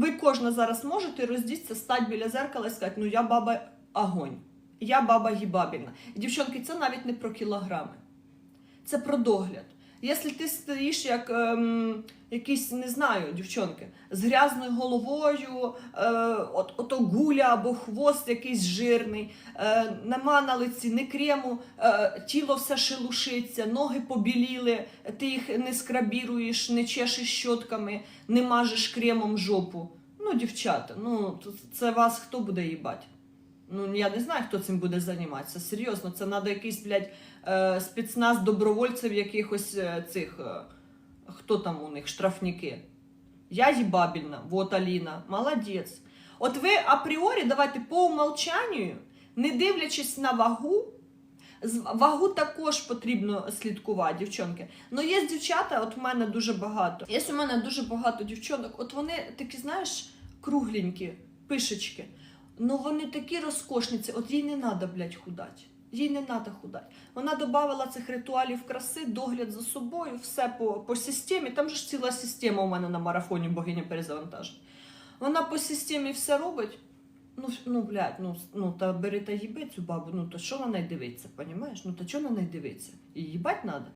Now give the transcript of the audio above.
ви кожна зараз можете роздіться, стати біля зеркала і сказати, ну я баба огонь, я баба гібабільна. Дівчонки, це навіть не про кілограми, це про догляд. Якщо ти стоїш як ем, якийсь, не знаю, дівчонки, з грязною головою, е, от, ото гуля або хвост якийсь жирний, е, нема на лиці ні крему, е, тіло все шелушиться, ноги побіліли, ти їх не скрабіруєш, не чешеш щотками, не мажеш кремом жопу. Ну, дівчата, ну це вас хто буде їбать? Ну, я не знаю, хто цим буде займатися. Серйозно, це треба якийсь, блядь, е, спецназ добровольців якихось е, цих. Е, хто там у них, штрафники. Я їбабільна, вот Аліна, молодець. От ви апріорі, давайте по умолчанню, не дивлячись на вагу, вагу також потрібно слідкувати, дівчонки. Ну є дівчата, от в мене дуже багато. Є у мене дуже багато дівчонок, от вони такі, знаєш, кругленькі, пишечки. Ну вони такі розкошниці, от їй не треба, блядь, худати. Їй не треба худати. Вона додавала цих ритуалів краси, догляд за собою, все по, по системі. Там же ж ціла система у мене на марафоні богиня перезавантаження. Вона по системі все робить. Ну, ну блядь, ну, ну та бери та їби цю бабу, ну то що на неї дивиться, понімаєш? Ну то що на неї дивиться? І їбать треба.